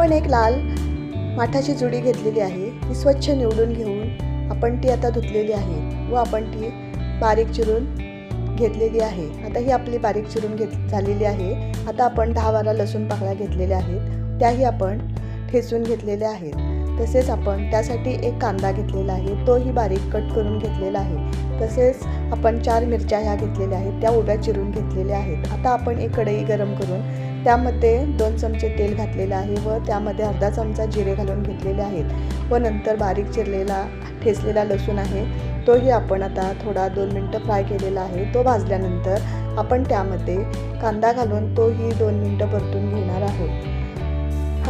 आपण एक लाल माठाची जुडी घेतलेली आहे. ती स्वच्छ निवडून घेऊन आपण ती आता धुतलेली आहे व आपण ती बारीक चिरून घेतलेली आहे. आता ही आपली बारीक चिरून घेत झालेली आहे. आता आपण दहा बारा लसूण पाकळ्या घेतलेल्या आहेत. त्याही आपण ठेचून घेतलेल्या आहेत. तसेच आपण त्यासाठी एक कांदा घेतलेला आहे. तोही बारीक कट करून घेतलेला आहे. तसेच आपण चार मिरच्या ह्या घेतलेल्या आहेत. त्या उभ्या चिरून घेतलेल्या आहेत. आता आपण एक कढई गरम करून त्यामध्ये दोन चमचे तेल घातलेलं आहे व त्यामध्ये अर्धा चमचा जिरे घालून घेतलेले आहेत. व नंतर बारीक चिरलेला ठेचलेला लसूण आहे. तोही आपण आता थोडा दोन मिनटं फ्राय केलेला आहे. तो भाजल्यानंतर आपण त्यामध्ये कांदा घालून तोही दोन मिनटं परतून घेणार आहोत.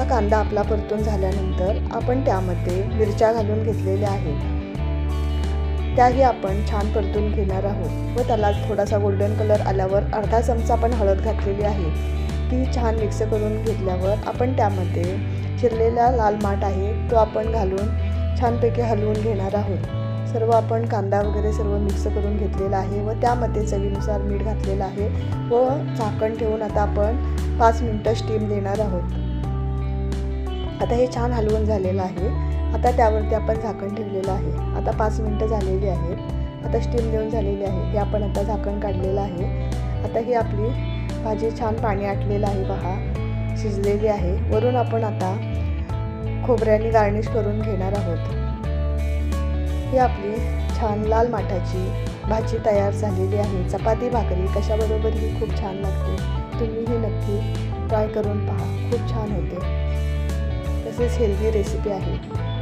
हा कांदा आपला परतून झाल्यानंतर आपण त्यामध्ये मिरच्या घालून घेतलेल्या आहेत. त्याही आपण छान परतून घेणार आहोत व त्याला थोडासा गोल्डन कलर आल्यावर अर्धा चमचा आपण हळद घातलेली आहे. ती छान मिक्स करून घेतल्यावर आपण त्यामध्ये चिरलेला लाल माठ आहे तो आपण घालून छानपैकी हलवून घेणार आहोत. सर्व आपण कांदा वगैरे सर्व मिक्स करून घेतलेला आहे व त्यामध्ये चवीनुसार मीठ घातलेलं आहे व झाकण ठेवून आता आपण पाच मिनटं स्टीम देणार आहोत. आता हे छान हलवून झालेलं आहे. आता त्यावरती आपण झाकण ठेवलेलं आहे. आता पाच मिनटं झालेली आहेत. आता स्टीम देऊन झालेली आहे. हे आपण आता झाकण काढलेलं आहे. आता ही आपली भाजी छान पाणी आटलेलं आहे पहा शिजलेली आहे. वरून आपण आता खोबऱ्याने गार्निश करून घेणार आहोत. ही आपली छान लाल माठाची भाजी तयार झालेली आहे. चपाती भाकरी कशाबरोबर ही खूप छान लागते. तुम्ही ही नक्की ट्राय करून पहा. खूप छान होते. तसेच हेल्दी रेसिपी आहे.